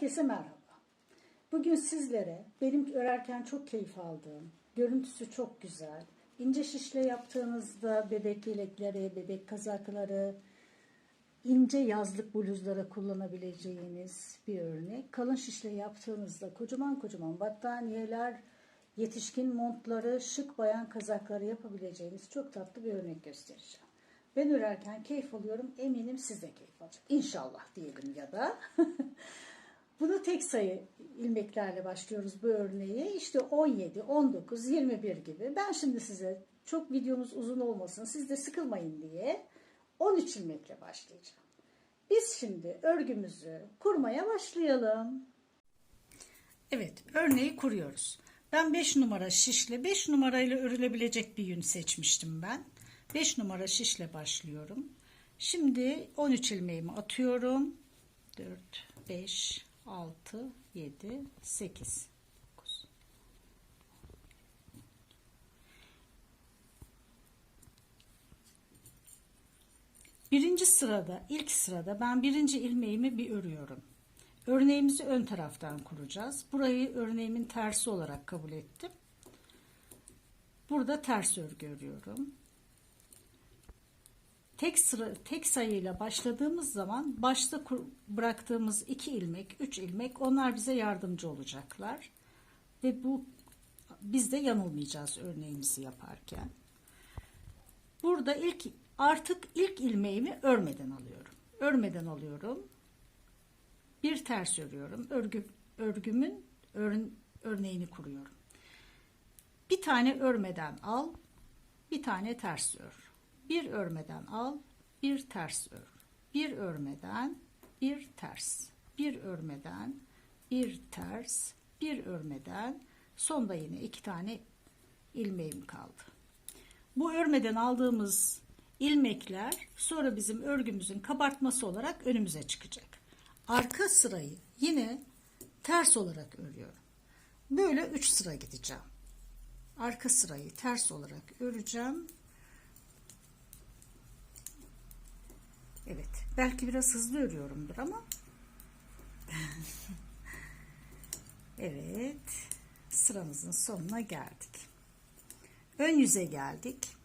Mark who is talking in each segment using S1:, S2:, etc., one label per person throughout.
S1: Herkese merhaba. Bugün sizlere benim örerken çok keyif aldığım, görüntüsü çok güzel, ince şişle yaptığınızda bebek yelekleri, bebek kazakları, ince yazlık bluzlara kullanabileceğiniz bir örnek. Kalın şişle yaptığınızda kocaman kocaman battaniyeler, yetişkin montları, şık bayan kazakları yapabileceğiniz çok tatlı bir örnek göstereceğim. Ben örerken keyif alıyorum. Eminim siz de keyif alacak. İnşallah diyelim ya da. Bunu tek sayı ilmeklerle başlıyoruz bu örneği. İşte 17, 19, 21 gibi. Ben şimdi size çok videomuz uzun olmasın, siz de sıkılmayın diye 13 ilmekle başlayacağım. Biz şimdi örgümüzü kurmaya başlayalım. Evet, örneği kuruyoruz. Ben 5 numara şişle, 5 numarayla örülebilecek bir yün seçmiştim ben. 5 numara şişle başlıyorum. Şimdi 13 ilmeğimi atıyorum. 4, 5, 6, 7, 8, 9. Birinci sırada, ilk sırada ben birinci ilmeğimi bir örüyorum. Örneğimizi ön taraftan kuracağız. Burayı örneğimin tersi olarak kabul ettim. Burada ters örgü örüyorum. Tek sıra tek sayıyla başladığımız zaman başta bıraktığımız iki ilmek, üç ilmek onlar bize yardımcı olacaklar. Ve bu biz de yanılmayacağız örneğimizi yaparken. Burada ilk artık ilk ilmeğimi örmeden alıyorum. Örmeden alıyorum. Bir ters örüyorum. Örgü örgümün ör, örneğini kuruyorum. Bir tane örmeden al, bir tane ters ör. Bir örmeden al, bir ters ör. Bir örmeden, bir ters. Bir örmeden, bir ters, bir örmeden. Sonda yine iki tane ilmeğim kaldı. Bu örmeden aldığımız ilmekler sonra bizim örgümüzün kabartması olarak önümüze çıkacak. Arka sırayı yine ters olarak örüyorum. Böyle 3 sıra gideceğim. Arka sırayı ters olarak öreceğim. Evet. Belki biraz hızlı örüyorumdur ama. evet. Sıramızın sonuna geldik. Ön yüze geldik.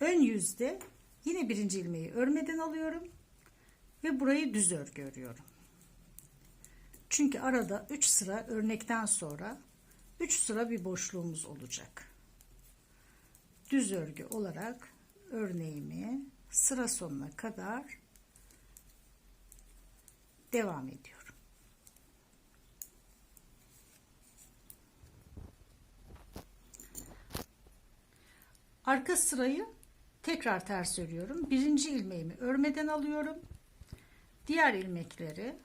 S1: Ön yüzde yine birinci ilmeği örmeden alıyorum. Ve burayı düz örgü örüyorum. Çünkü arada 3 sıra örnekten sonra 3 sıra bir boşluğumuz olacak. Düz örgü olarak örneğimi sıra sonuna kadar devam ediyorum. Arka sırayı tekrar ters örüyorum. Birinci ilmeğimi örmeden alıyorum. Diğer ilmekleri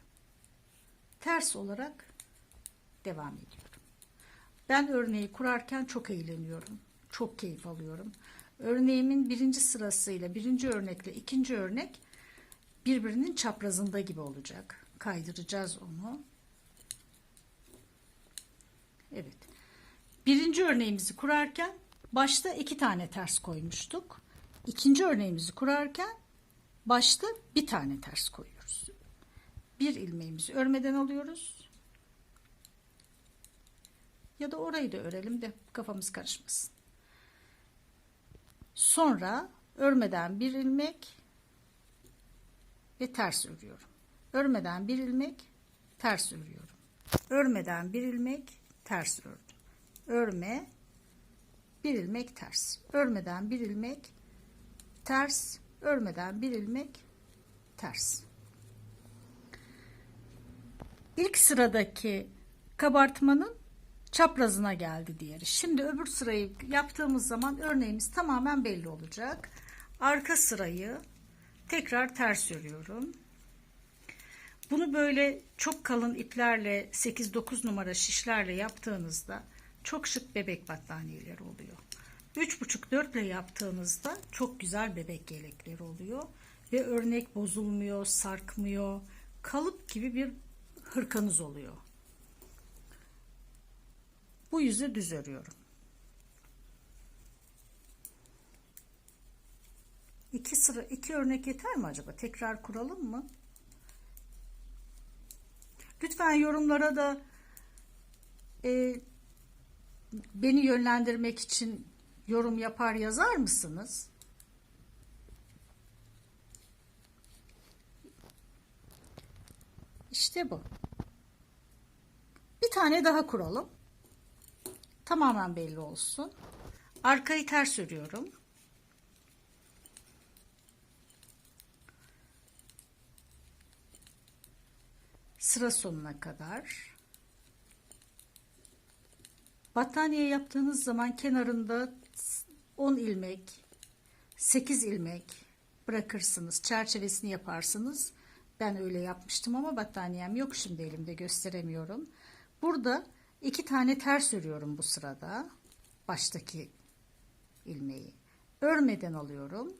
S1: ters olarak devam ediyorum. Ben örneği kurarken çok eğleniyorum. Çok keyif alıyorum. Örneğimin birinci sırasıyla birinci örnekle ikinci örnek birbirinin çaprazında gibi olacak. Kaydıracağız onu. Evet. Birinci örneğimizi kurarken başta iki tane ters koymuştuk. İkinci örneğimizi kurarken başta bir tane ters koyuyoruz. Bir ilmeğimizi örmeden alıyoruz. Ya da orayı da örelim de kafamız karışmasın. Sonra örmeden bir ilmek ve ters örüyorum. Örmeden bir ilmek ters örüyorum. Örmeden bir ilmek ters ördüm. Örme bir ilmek ters. Örmeden bir ilmek ters. Örmeden bir ilmek ters. İlk sıradaki kabartmanın çaprazına geldi diğeri. Şimdi öbür sırayı yaptığımız zaman örneğimiz tamamen belli olacak. Arka sırayı tekrar ters örüyorum. Bunu böyle çok kalın iplerle 8-9 numara şişlerle yaptığınızda çok şık bebek battaniyeleri oluyor. 3,5-4 ile yaptığınızda çok güzel bebek yelekleri oluyor. Ve örnek bozulmuyor, sarkmıyor. Kalıp gibi bir hırkanız oluyor. Yüzü düz örüyorum. İki sıra, iki örnek yeter mi acaba? Tekrar kuralım mı? Lütfen yorumlara da e, beni yönlendirmek için yorum yapar yazar mısınız? İşte bu. Bir tane daha kuralım. Tamamen belli olsun. Arkayı ters örüyorum. Sıra sonuna kadar. Battaniye yaptığınız zaman kenarında 10 ilmek, 8 ilmek bırakırsınız. Çerçevesini yaparsınız. Ben öyle yapmıştım ama battaniyem yok şimdi elimde gösteremiyorum. Burada iki tane ters örüyorum bu sırada. Baştaki ilmeği. Örmeden alıyorum.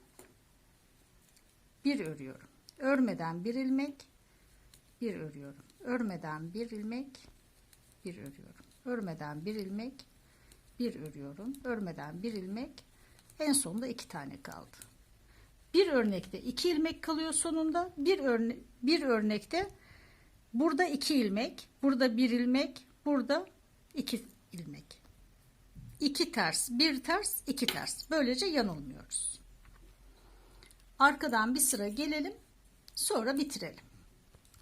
S1: Bir örüyorum. Örmeden bir ilmek, bir örüyorum. Örmeden bir ilmek, bir örüyorum. Örmeden bir ilmek, bir örüyorum. Örmeden bir ilmek, en sonunda iki tane kaldı. Bir örnekte iki ilmek kalıyor sonunda. Bir örne bir örnekte burada iki ilmek, burada bir ilmek, burada iki ilmek. İki ters, bir ters, iki ters. Böylece yanılmıyoruz. Arkadan bir sıra gelelim. Sonra bitirelim.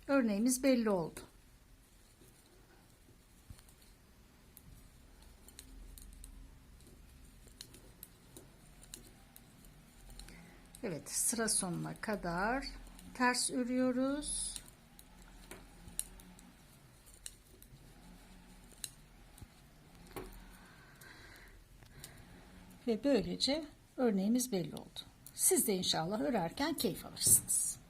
S1: Örneğimiz belli oldu. Evet sıra sonuna kadar ters örüyoruz. Ve böylece örneğimiz belli oldu. Siz de inşallah örerken keyif alırsınız.